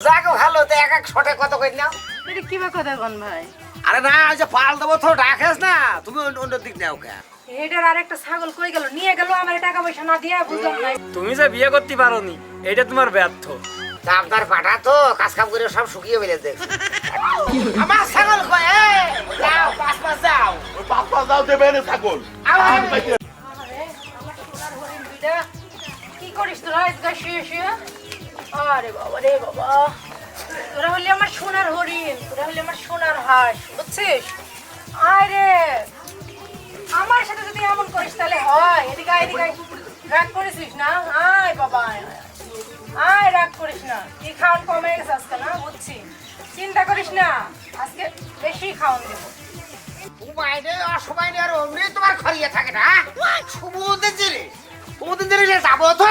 যাক ভালো তো এক এক শটে কত করে নাও? এটা কি বা কথা কোন ভাই? আরে না ওই যে পাল দেবো তো ডাকেস না। তুমি অন্য- অন্য দিক নাও কে। এটার আর ছাগল কই গেল? নিয়ে গেল আমার টাকা পয়সা না দিয়া বুঝলাম না। তুমি যে বিয়ে করতে পারোনি এটা তোমার ব্যর্থ। তা আপনার পাঠা তো কাজ কাম করে সব শুকিয়ে দেখছে আমার ছাগল কয় এই, যাও পাঁচ পাঁচ যাও। দেবে না ছাগল। কি করিস তোরা? আজকাল শুয়ে শুয়ে। আরে বাবা রে বাবা। তোরা হলি আমার সোনার হরিণ তোরা হলি আমার সোনার হাঁস বুঝছিস? আরে আমার সাথে যদি এমন করিস তাহলে হয়। এদিকে এদিকে রাগ করেছিস না? আয় বাবা আয়, রাগ করিস না। কি খাওয়ান কমে গেছে আজকে না? বুঝছি। চিন্তা করিস না। আজকে বেশি খাওয়ান দেবো। উমাইনে অসময় আর অমনি তোমার খরিয়ে থাকে না? সমুদ্রের জেলে। সমুদ্রের জেলে যাব তো।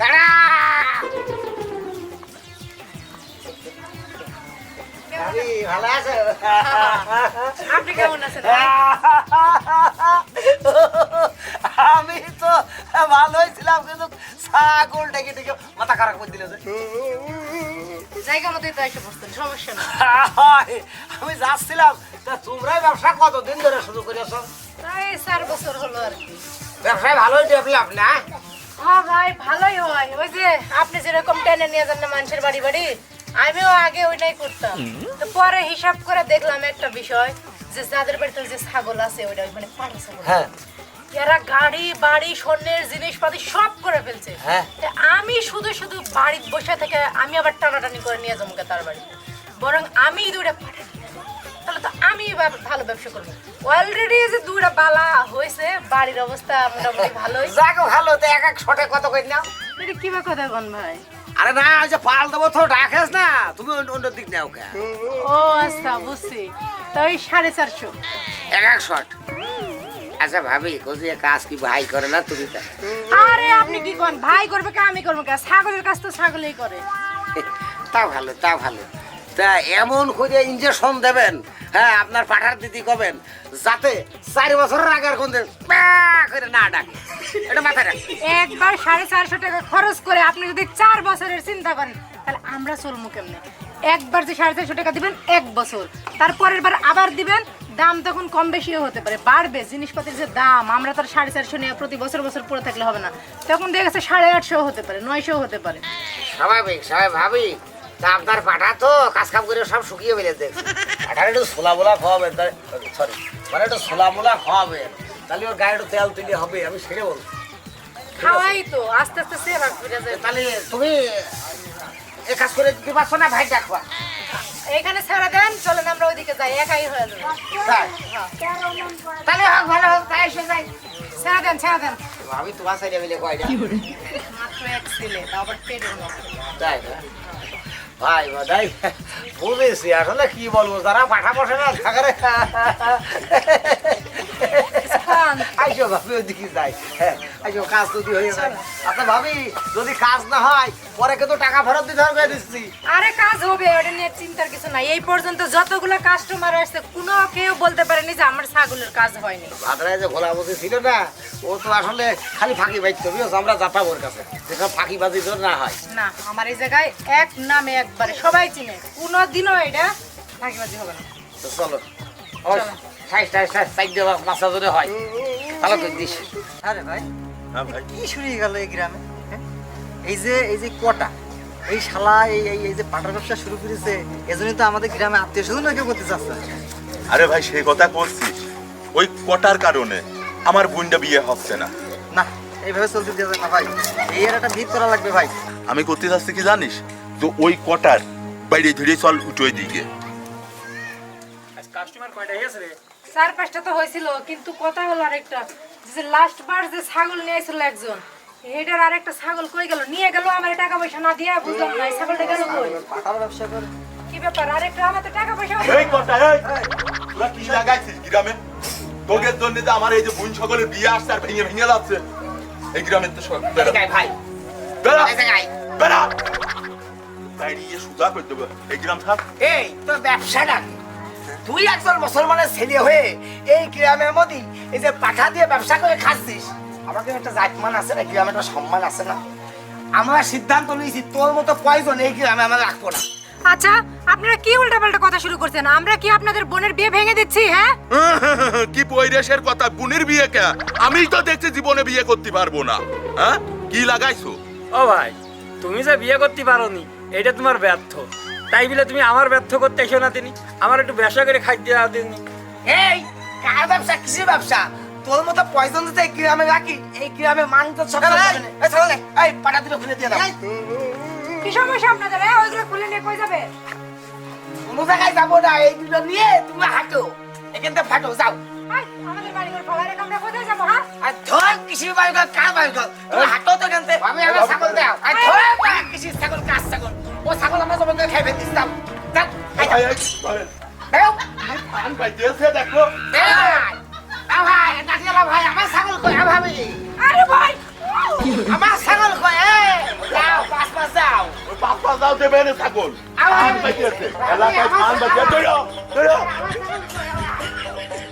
দাঁড়া। ভালো আছো? আপনি কেমন আছেন? আমি তো ভালোই ছিলাম কিন্তু ছাগল ডেকে ডেকে মাথা খারাপ করে দিলে যে। জায়গা মতোই তো এসে বসতেন সমস্যা না আমি যাচ্ছিলাম তা তোমরাই ব্যবসা কতদিন ধরে শুরু করেছ? প্রায় চার বছর হলো আর কি। ব্যবসায় ভালোই ডেভেলপ না? হ্যাঁ ভাই ভালোই হয়। ওই যে আপনি যেরকম টেনে নিয়ে যান না মানুষের বাড়ি বাড়ি আমিও আগে ওইটাই করতাম। তো পরে হিসাব করে দেখলাম একটা বিষয় যে যাদের বাড়িতে যে ছাগল আছে ওইটা ওই মানে পাটা ছাগল। হ্যাঁ। এরা গাড়ি বাড়ি স্বর্ণের জিনিসপাতি সব করে ফেলছে। হ্যাঁ। আমি শুধু শুধু বাড়ির বসে থেকে আমি আবার টানাটানি করে নিয়ে যাব তার বাড়ি। বরং আমি দুইটা তাহলে তো আমি ভালো ব্যবসা করব। অলরেডি যে দুইটা বালা হয়েছে বাড়ির অবস্থা মোটামুটি ভালোই। যাক ভালো তো এক এক শটে কত করে নাও? এটা কি বা কথা কোন ভাই? আরে না ওই যে পাল দেবো তো ডাকেস না। তুমি অন্য- অন্য দিক নাও কে? ও আচ্ছা বুঝছি। তো ওই সাড়ে চারশো। এক এক শট। আচ্ছা ভাবি কোথায় কাজ কি ভাই করে না তুমি তা আরে আপনি কি করেন? ভাই করবে কে আমি করব কে? ছাগলের কাজ তো ছাগলেই করে। তা ভালো তা ভালো। তা এমন করে ইঞ্জেকশন দেবেন হ্যাঁ আপনার পাঠার দিদি কবেন? যাতে চার বছরের আগে আর কোন করে না ডাকে। এটা মাথায় রাখ। একবার সাড়ে চারশো টাকা খরচ করে আপনি যদি চার বছরের চিন্তা করেন তাহলে আমরা চলবো কেমনে? একবার যে সাড়ে চারশো টাকা দিবেন এক বছর। তারপরের বার আবার দিবেন দাম তখন কম বেশিও হতে পারে। বাড়বে জিনিসপাতির যে দাম আমরা তার সাড়ে চারশো নিয়ে প্রতি বছর বছর পড়ে থাকলে হবে না। তখন দেখা গেছে সাড়ে আটশো হতে পারে নয়শো হতে পারে। স্বাভাবিক স্বাভাবিক আপনার পাঠা তো কাজ কাম করে সব শুকিয়ে ফেলে দেখছে পাঠার একটু ছোলা মোলা খাওয়াবেন সরি মানে একটু ছোলা মোলা খাওয়াবেন তাহলে ওর গায়ে একটু তেল তুলে হবে আমি সেরে বলব। খাওয়াই তো আস্তে আস্তে সে তাহলে তুমি এ কাজ করে দিতে পারছ না ভাই দেখবা এখানে ছেড়ে দেন চলেন আমরা ওইদিকে যাই একাই হয়ে যাবে। তাহলে হোক ভালো হোক তাই এসে যাই। ছেড়ে দেন ছেড়ে দেন। আমি তোমার সাইডে মিলে কয়টা? মাত্র এক ছেলে পেটের মতো। তাই না? ভাই ভাই বুঝেছি আসলে কি বলব যারা পাঠা বসে না থাকারে। আইসো ভাবি ওদিকে যাই। হ্যাঁ আইসো কাজ যদি হয়ে যায় আচ্ছা ভাবি যদি কাজ না হয় পরে কিন্তু টাকা ফেরত দিতে হবে দিচ্ছি। আরে কাজ হবে ওটা নিয়ে চিন্তার কিছু নাই। এই পর্যন্ত যতগুলো কাস্টমার আসছে কোনো কেউ বলতে পারেনি যে আমার ছাগলের কাজ হয়নি। ভাদ্রায় যে ভোলা বসে ছিল না ও তো আসলে খালি ফাঁকি বাইতে হবে আমরা যাতাম ওর কাছে। যেসব ফাঁকি বাজি তো না হয়। না আমার এই জায়গায় এক নামে একবারে সবাই চিনে। কোনো দিনও এটা ফাঁকিবাজি হবে না। চলো। দেওয়া মাছা ধরে হয় ভালো করে দিস। আরে ভাই হ্যাঁ কি শুরু গেল এই গ্রামে হ্যাঁ? এই যে এই যে কটা এই শালা এই এই এই যে পাটার ব্যবসা শুরু করেছে এজন্যই তো আমাদের গ্রামে আত্মীয় স্বজন কেউ করতে চাচ্ছে না। আরে ভাই সেই কথা করছিস? ওই কটার কারণে আমার বোনটা বিয়ে হচ্ছে না। না এইভাবে চলতে দেওয়া যায় না ভাই। এই এর একটা ভিত করা লাগবে ভাই। আমি করতে চাচ্ছি কি জানিস? তো ওই কটার বাইরে ধরে চল উঠোয় দিকে। কাস্টমার কয়টা হয়েছে রে? চার পাঁচটা তো হয়েছিল কিন্তু কথা হলো আরেকটা যে লাস্ট বার যে ছাগল নিয়ে আসছিল একজন এটার আরেকটা ছাগল কই গেল? নিয়ে গেল আমার টাকা পয়সা না দিয়া বুঝলাম না ছাগলটা গেল কই? ব্যবসা করে। কি ব্যাপার? আরেকটা আমার তো টাকা পয়সা এই কটা এই! তোরা কি লাগাইছিস গ্রামে? তোদের জন্য যে আমার এই যে বোন সকলের বিয়ে আসছে আর ভেঙে ভেঙে যাচ্ছে এই গ্রামের তো সব ভাই। বেড়া। বেড়া! বাইরে সুজা করে দেবো। এই গ্রাম থাক। এই তোর ব্যবসাটা কি? তুই একজন মুসলমানের ছেলে হয়ে এই গ্রামের মধ্যে এই যে পাঠা দিয়ে ব্যবসা করে খাচ্ছিস। আমাদের একটা জাতমান আছে না গ্রামে একটা সম্মান আছে না। আমরা সিদ্ধান্ত নিয়েছি তোর মতো পয়জন এই গ্রামে আমরা রাখব না। আচ্ছা আপনারা কি উল্টাপাল্টা কথা শুরু করছেন? আমরা কি আপনাদের বোনের বিয়ে ভেঙে দিচ্ছি হ্যাঁ? কি বৈরেশের কথা বোনের বিয়ে কে? আমি তো দেখছি জীবনে বিয়ে করতে পারব না। হ্যাঁ? কি লাগাইছো? ও ভাই তুমি যে বিয়ে করতে পারোনি এটা তোমার ব্যর্থ। তাই বলে তুমি আমার ব্যর্থ করতে এসো না তিনি। আমার একটু ব্যবসা করে খাদ্য দেওয়া দিন এই কার ব্যবসা? কিসের ব্যবসা? তোর মতো পয়জন দিতে এই গ্রামে রাখি এই গ্রামে মানুষ তো সব এই ছাগল এই পাটা দুটো খুলে দিয়ে দাও। কি সমস্যা আপনাদের ওইগুলো খুলে নিয়ে কই যাবে? কোনো জায়গায় যাব না এই দুটো নিয়ে তুমি হাঁটো। এখান থেকে ফাটো যাও। আমাদের বাড়ি ঘর ফেলারে আমরা কোথায় যাব হ্যাঁ? আর ধর কৃষি বাড়ি ঘর কার বাড়ি ঘর তুমি হাঁটো তো এখান থেকে। আমি আমার ছাগল দাও। আর ধর কৃষি করে ফেলতিস ভাই, দেখো। দাও ভাই আমার ছাগল কই ভাবি? আরে ভাই আমার ছাগল কই এ যাও পাঁচ পাঁচ যাও। ওই পাঁচ পাঁচ দাও দেবে না ছাগল। এলাকায় ধরো ধরো। কই